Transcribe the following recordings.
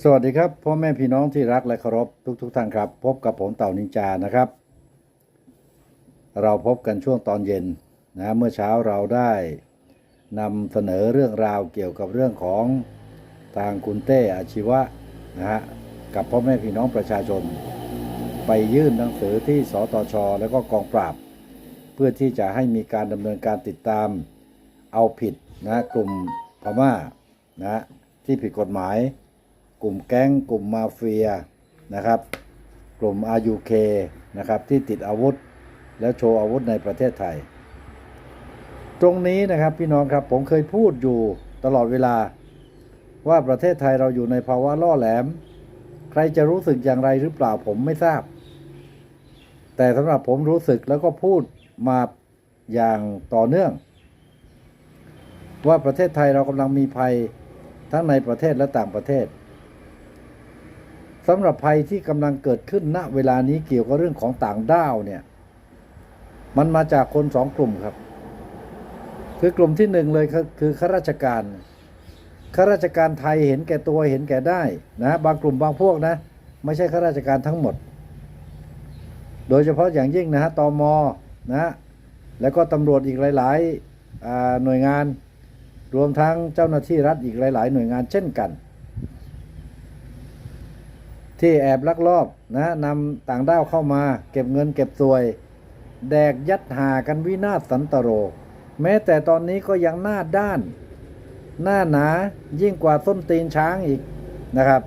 สวัสดีครับพ่อแม่พี่น้องที่รักและเคารพทุกทุกท่านครับ พบกับผมเต่านินจานะครับ เราพบกันช่วงตอนเย็นนะเมื่อเช้าเราได้นำเสนอเรื่องราวเกี่ยวกับเรื่องของทางคุณเต้อาชีวะนะฮะกับพ่อแม่พี่น้องประชาชน ไปยื่นหนังสือที่สตชแล้วก็กองปราบ เพื่อที่จะให้มีการดำเนินการติดตามเอาผิดนะกลุ่มพม่านะที่ผิดกฎหมาย กลุ่มแก๊งกลุ่มมาเฟียนะครับ กลุ่ม RUK นะครับที่ติดอาวุธ แล้วโชว์อาวุธในประเทศไทย ตรงนี้นะครับพี่น้องครับผมเคยพูดอยู่ตลอดเวลา ว่าประเทศไทยเราอยู่ในภาวะล่อแหลม ใครจะรู้สึกอย่างไรหรือเปล่าผมไม่ทราบ แต่สำหรับผมรู้สึกแล้วก็พูดมาอย่างต่อเนื่อง ว่าประเทศไทยเรากำลังมีภัยทั้งในประเทศและต่างประเทศ สำหรับภัยที่กำลังเกิดขึ้นณเวลานี้เกี่ยวกับเรื่องของต่างด้าวเนี่ย มันมาจากคนสองกลุ่มครับ คือกลุ่มที่หนึ่งเลยคือข้าราชการข้าราชการไทยเห็นแก่ตัวเห็นแก่ได้นะบางกลุ่มบางพวกนะ ไม่ใช่ข้าราชการทั้งหมด โดยเฉพาะอย่างยิ่งนะฮะตมนะแล้วก็ตำรวจอีกหลายๆหน่วยงาน รวมทั้งเจ้าหน้าที่รัฐอีกหลาย ๆ หน่วยงานเช่นกัน ที่แอบลักลอบนะนำต่างด้าวเข้ามา เก็บเงินเก็บสวย แดกยัดหากันวินาศสันตโร แม้แต่ตอนนี้ก็ยังหน้าด้าน หน้าหนายิ่งกว่าส้นตีนช้างอีกนะครับ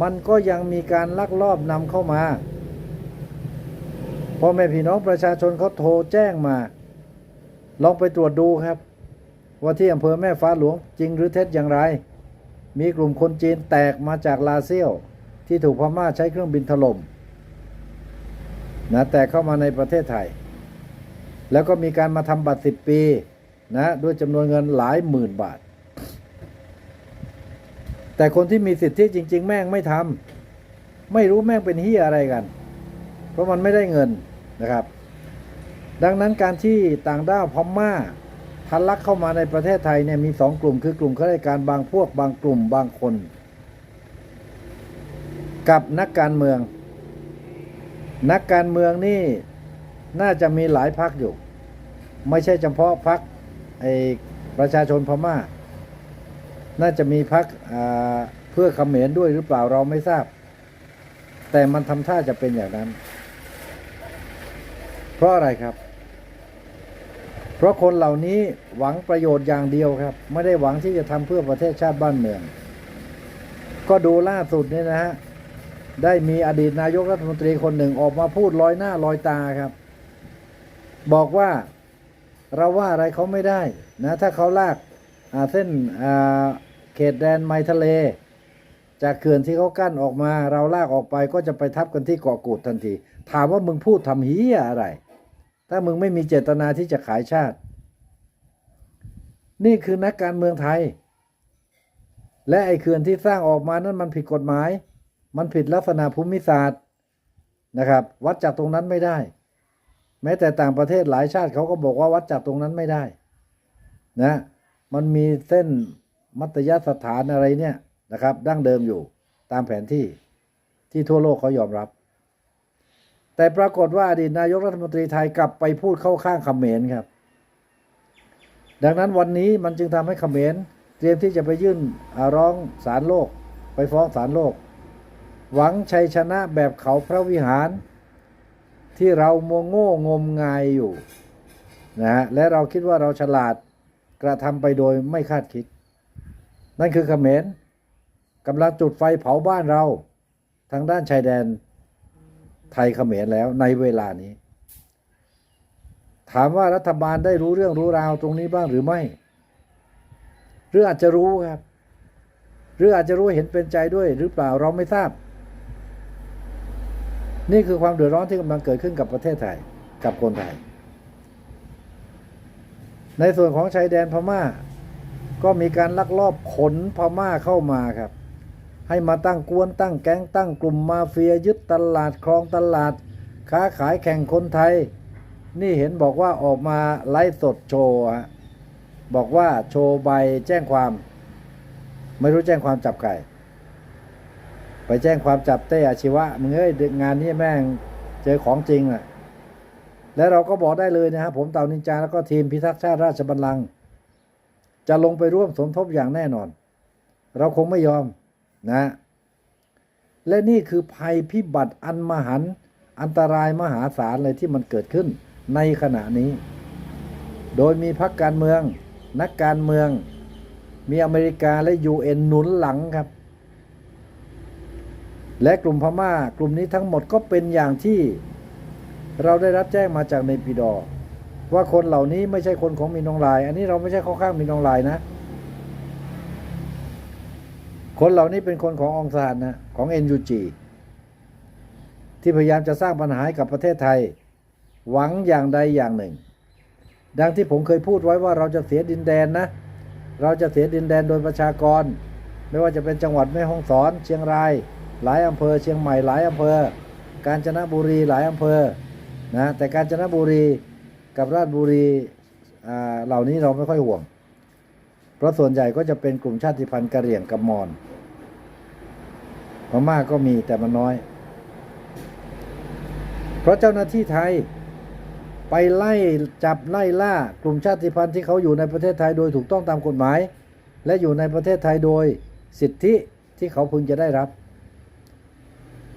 มันก็ยังมีการลักลอบนำเข้ามาพ่อแม่พี่น้องประชาชนเขาโทรแจ้งมา ลองไปตรวจดูครับ ว่าที่อำเภอแม่ฟ้าหลวงจริงหรือเท็จอย่างไร มีกลุ่มคนจีนแตกมาจากลาเซียว ที่ถูกพม่าใช้เครื่องบินถล่มนะแตกเข้ามาในประเทศไทย แล้วก็มีการมาทำบัตร10ปีนะด้วยจำนวนเงินหลายหมื่นบาท แต่คนที่มีสิทธิจริง ๆ แม่งไม่ทำไม่รู้แม่งเป็นเฮียอะไรกัน เพราะมันไม่ได้เงินนะครับ ดังนั้นการที่ต่างด้าวพม่าทะลักเข้ามาในประเทศไทยเนี่ยมีสองกลุ่มคือกลุ่มข้าราชการบางพวกบางกลุ่มบางคน กับนักการเมือง นักการเมืองนี่น่าจะมีหลายพักอยู่ ไม่ใช่เฉพาะพักไอประชาชนพม่า น่าจะมีพักเพื่อเขมรด้วยหรือเปล่าเราไม่ทราบ แต่มันทำท่าจะเป็นอย่างนั้น เพราะอะไรครับ เพราะคนเหล่านี้หวังประโยชน์อย่างเดียวครับ ไม่ได้หวังที่จะทำเพื่อประเทศชาติบ้านเมือง ก็ดูล่าสุดนี่นะฮะ ได้มีอดีตนายกรัฐมนตรีคนหนึ่งออกมาพูดลอยหน้าลอยตาครับ บอกว่าเราว่าอะไรเขาไม่ได้นะถ้าเขาลากาเส้นเขตแดนไมทะเล จากเขื่อนที่เขากั้นออกมา เราลากออกไปก็จะไปทับกันที่เกาะกูดทันที ถามว่ามึงพูดทำเฮียอะไร ถ้ามึงไม่มีเจตนาที่จะขายชาติ นี่คือนักการเมืองไทย และไอ้เขื่อนที่สร้างออกมานั้นมันผิดกฎหมาย มันผิดลักษณะภูมิศาสตร์นะครับ วัดจากตรงนั้นไม่ได้ แม้แต่ต่างประเทศหลายชาติเขาก็บอกว่าวัดจากตรงนั้นไม่ได้นะ มันมีเส้นมัตยสถานอะไรเนี่ยนะครับ ดั้งเดิมอยู่ตามแผนที่ที่ทั่วโลกเขายอมรับ แต่ปรากฏว่าอดีตนายกรัฐมนตรีไทยกลับไปพูดเข้าข้างเขมรครับ ดังนั้นวันนี้มันจึงทำให้เขมรเตรียมที่จะไปยื่นอ่าร้องศาลโลก ไปฟ้องศาลโลก หวังชัยชนะแบบเขาพระวิหาร ที่เรามัวโง่งมงายอยู่นะฮะและเราคิดว่าเราฉลาดกระทำไปโดยไม่คาดคิด นั่นคือเขมรกำลังจุดไฟเผาบ้านเรา ทางด้านชายแดนไทยเขมรแล้วในเวลานี้ ถามว่ารัฐบาลได้รู้เรื่องรู้ราวตรงนี้บ้างหรือไม่ หรืออาจจะรู้ครับ หรืออาจจะรู้เห็นเป็นใจด้วยหรือเปล่าเราไม่ทราบ นี่คือความเดือดร้อนที่กำลังเกิดขึ้นกับประเทศไทยกับคนไทย ในส่วนของชายแดนพม่า ก็มีการลักลอบขนพม่าเข้ามาครับ ให้มาตั้งกวนตั้งแก๊งตั้งกลุ่มมาเฟียยึดตลาดครองตลาด ค้าขายแข่งคนไทย นี่เห็นบอกว่าออกมาไลฟ์สดโชว์บอกว่าโชว์ใบแจ้งความ ไม่รู้แจ้งความจับใคร ไปแจ้งความจับเต้อาชีวะมึงเอ้ยงานนี้แม่งเจอของจริงอะและเราก็บอกได้เลยนะครับผมเต่านินจาแล้วก็ทีมพิทักษ์ชาติราชบัลลังก์จะลงไปร่วมสมทบอย่างแน่นอน เราคงไม่ยอมนะ และนี่คือภัยพิบัติอันมหันต์อันตรายมหาศาลเลยที่มันเกิดขึ้นในขณะนี้ โดยมีพรรคการเมือง นักการเมือง มีอเมริกาและยูเอ็นหนุนหลังครับ และกลุ่มพม่ากลุ่มนี้ทั้งหมดก็เป็นอย่างที่เราได้รับแจ้งมาจากในปีดอ ว่าคนเหล่านี้ไม่ใช่คนของมินองลาย อันนี้เราไม่ใช่ข้าข้างมินองลายนะ คนเหล่านี้เป็นคนขององซานนะของ NUG ที่พยายามจะสร้างปัญหาให้กับประเทศไทย หวังอย่างใดอย่างหนึ่ง ดังที่ผมเคยพูดไว้ว่าเราจะเสียดินแดนนะ เราจะเสียดินแดนโดยประชากร ไม่ว่าจะเป็นจังหวัดแม่ฮ่องสอน เชียงราย หลายอำเภอเชียงใหม่หลายอำเภอ กาญจนบุรีหลายอำเภอนะแต่กาญจนบุรีกับราชบุรีอ่าเหล่านี้เราไม่ค่อยห่วง เพราะส่วนใหญ่ก็จะเป็นกลุ่มชาติพันธุ์กะเหรี่ยงกับมอญพม่าก็มีแต่มันน้อย เพราะเจ้าหน้าที่ไทยไปไล่จับไล่ล่ากลุ่มชาติพันธุ์ที่เขาอยู่ในประเทศไทยโดยถูกต้องตามกฎหมาย และอยู่ในประเทศไทยโดยสิทธิที่เขาพึงจะได้รับ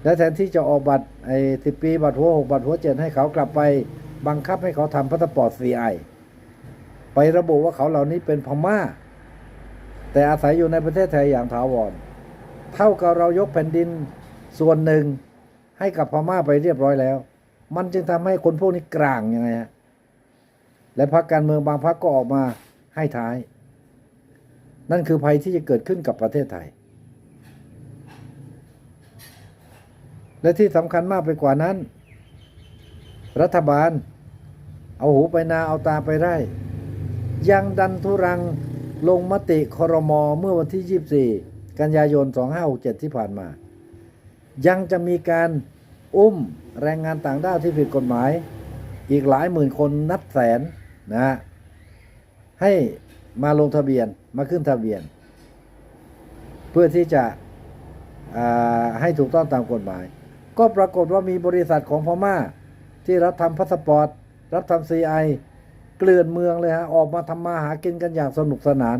และแทนที่จะออกบัตรไอ้สิปีบัตรหัวหกบัตรหัวเจ็ดให้เขากลับไปบังคับให้เขาทำพาสปอร์ตซีไอไประบุว่าเขาเหล่านี้เป็นพม่า แต่อาศัยอยู่ในประเทศไทยอย่างถาวร เท่ากับเรายกแผ่นดินส่วนหนึ่งให้กับพม่าไปเรียบร้อยแล้ว มันจึงทำให้คนพวกนี้กลางยังไงฮะและพรรคการเมืองบางพรรคก็ออกมาให้ท้าย นั่นคือภัยที่จะเกิดขึ้นกับประเทศไทย และที่สำคัญมากไปกว่านั้น รัฐบาล เอาหูไปนาเอาตาไปไร่ ยังดันทุรังลงมติครมเมื่อวันที่ 24 กันยายน 2567 ที่ผ่านมา ยังจะมีการอุ้มแรงงานต่างด้าวที่ผิดกฎหมาย อีกหลายหมื่นคนนับแสนนะฮะให้มาลงทะเบียนมาขึ้นทะเบียน เพื่อที่จะให้ถูกต้องตามกฎหมาย ก็ปรากฏว่ามีบริษัทของพม่า ที่รับทำพาสปอร์ต รับทำซีไอเกลื่อนเมืองเลยฮะ ออกมาทำมาหากินกันอย่างสนุกสนาน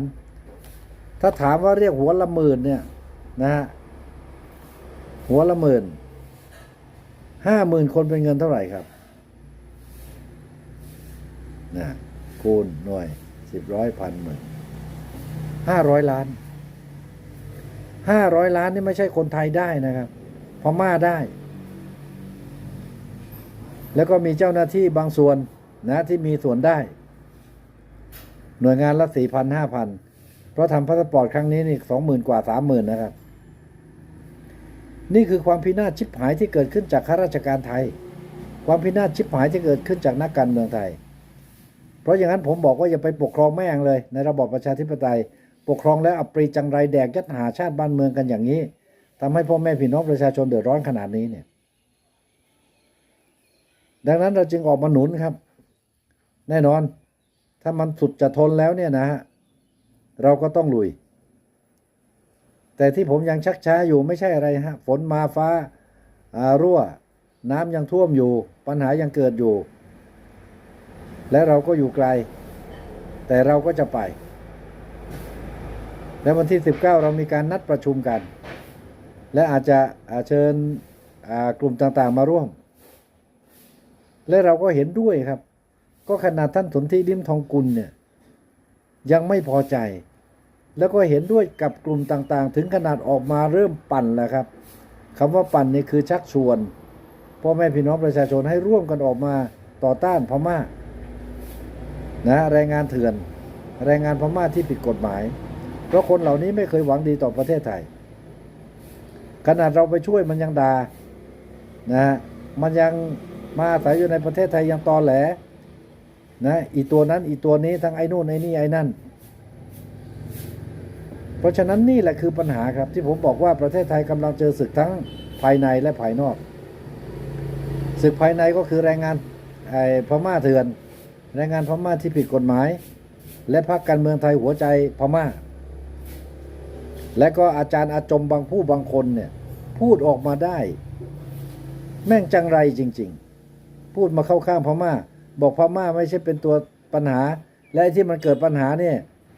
ถ้าถามว่าเรียกหัวละหมื่นเนี่ยนะฮะ หัวละหมื่นห้าหมื่นคนเป็นเงินเท่าไหร่ครับนะคูณหน่วยสิบร้อยพันหมื่นห้าร้อยล้านห้าร้อยล้านนี่ไม่ใช่คนไทยได้นะครับพม่าได้ แล้วก็มีเจ้าหน้าที่บางส่วนนะที่มีส่วนได้ หน่วยงานละสี่พันห้าพันเพราะทำพาสปอร์ตครั้งนี้นี่สองหมื่นกว่าสามหมื่นนะครับ นี่คือความพินาศชิบหายที่เกิดขึ้นจากข้าราชการไทย ความพินาศชิบหายที่เกิดขึ้นจากนักการเมืองไทย เพราะอย่างนั้นผมบอกว่าอย่าไปปกครองแม่งเลย ในระบอบประชาธิปไตย ปกครองแล้วอัปรีจังไรแดกยัดหาชาติบ้านเมืองกันอย่างนี้ทำให้พ่อแม่พี่น้องประชาชนเดือดร้อนขนาดนี้เนี่ย ดังนั้นเราจึงออกมาหนุนครับ แน่นอน ถ้ามันสุดจะทนแล้วเนี่ยนะฮะเราก็ต้องลุย แต่ที่ผมยังชักช้าอยู่ไม่ใช่อะไรฮะ ฝนมาฟ้าารั่ว น้ำยังท่วมอยู่ ปัญหายังเกิดอยู่ และเราก็อยู่ไกล แต่เราก็จะไป และวันที่ 19 เรามีการนัดประชุมกัน และอาจจะอาเชิญกลุ่มต่างๆมาร่วม และเราก็เห็นด้วยครับ ก็ขนาดท่านสนธิริมทองกุลเนี่ยยังไม่พอใจ แล้วก็เห็นด้วยกับกลุ่มต่างๆ ถึงขนาดออกมาเริ่มปั่นแล้วครับคำว่าปั่นนี่คือชักชวนพ่อแม่พี่น้องประชาชนให้ร่วมกันออกมาต่อต้านพม่านะแรงงานเถื่อน แรงงานพม่าที่ผิดกฎหมาย เพราะคนเหล่านี้ไม่เคยหวังดีต่อประเทศไทย ขนาดเราไปช่วยมันยังดานะมันยัง มาอาศัยอยู่ในประเทศไทยยังตอแหลนะอีตัวนั้นอีตัวนี้ทั้งไอ้นู่นไอ้นี่ไอ้นั่น เพราะฉะนั้นนี่แหละคือปัญหาครับที่ผมบอกว่าประเทศไทยกำลังเจอศึกทั้งภายในและภายนอก ศึกภายในก็คือแรงงานไอ้พม่าเถื่อน แรงงานพม่าที่ผิดกฎหมาย และพรรคการเมืองไทยหัวใจพม่า และก็อาจารย์อาจมบางผู้บางคนเนี่ยพูดออกมาได้ แม่งจังไรจริง ๆ พูดมาเข้าข้างพม่า บอกพม่าไม่ใช่เป็นตัวปัญหา และที่มันเกิดปัญหาเนี่ย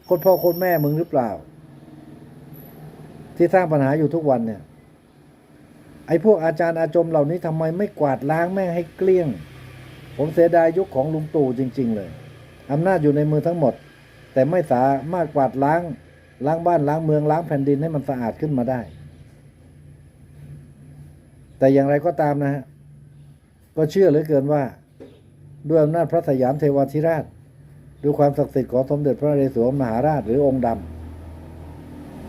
คนพ่อคนแม่มึงหรือเปล่า ที่สร้างปัญหาอยู่ทุกวันเนี่ยไอ้พวกอาจารย์อาจมเหล่านี้ทำไมไม่กวาดล้างแม่งให้เกลี้ยง ผมเสียดายยุคของลุงตู่จริง ๆ เลยอำนาจอยู่ในมือทั้งหมด แต่ไม่สามารถกวาดล้างล้างบ้านล้างเมืองล้างแผ่นดินให้มันสะอาดขึ้นมาได้ แต่อย่างไรก็ตามนะฮะ ก็เชื่อเหลือเกินว่า ด้วยอำนาจพระสยามเทวาธิราชด้วยความศักดิ์สิทธิ์ของสมเด็จพระนเรศวรมหาราชหรือองค์ด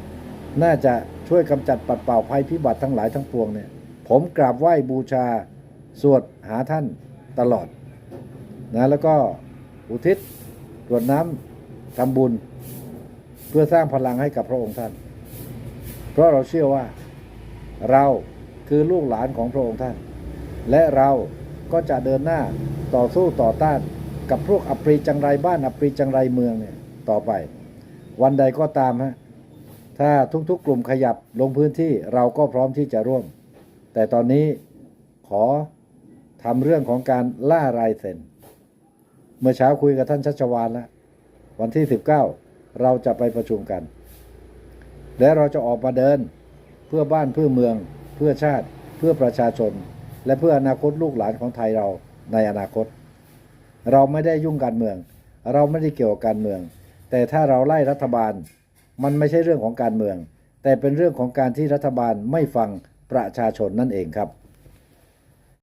ำน่าจะช่วยกำจัดปัดเป่าภัยพิบัติทั้งหลายทั้งปวงเนี่ย ผมกราบไหว้บูชา สวดหาท่านตลอดนะแล้วก็อุทิศกรวดน้ำทำบุญ เพื่อสร้างพลังให้กับพระองค์ท่าน เพราะเราเชื่อว่า เราคือลูกหลานของพระองค์ท่าน และเราก็จะเดินหน้าต่อสู้ต่อต้านกับพวกอัปรีจังไรบ้านอัปรีจังไรเมืองเนี่ยต่อไป วันใดก็ตามฮะถ้าทุกๆกลุ่มขยับลงพื้นที่เราก็พร้อมที่จะร่วม แต่ตอนนี้ขอทำเรื่องของการล่ารายเซ็น เมื่อเช้าคุยกับท่านชัชวานแล้ววันที่ 19 เราจะไปประชุมกัน และเราจะออกมาเดินเพื่อบ้านเพื่อเมือง เพื่อชาติเพื่อประชาชน และเพื่ออนาคตลูกหลานของไทยเราในอนาคต เราไม่ได้ยุ่งการเมือง เราไม่ได้เกี่ยวกับการเมือง แต่ถ้าเราไล่รัฐบาล มันไม่ใช่เรื่องของการเมือง แต่เป็นเรื่องของการที่รัฐบาลไม่ฟังประชาชนนั่นเองครับ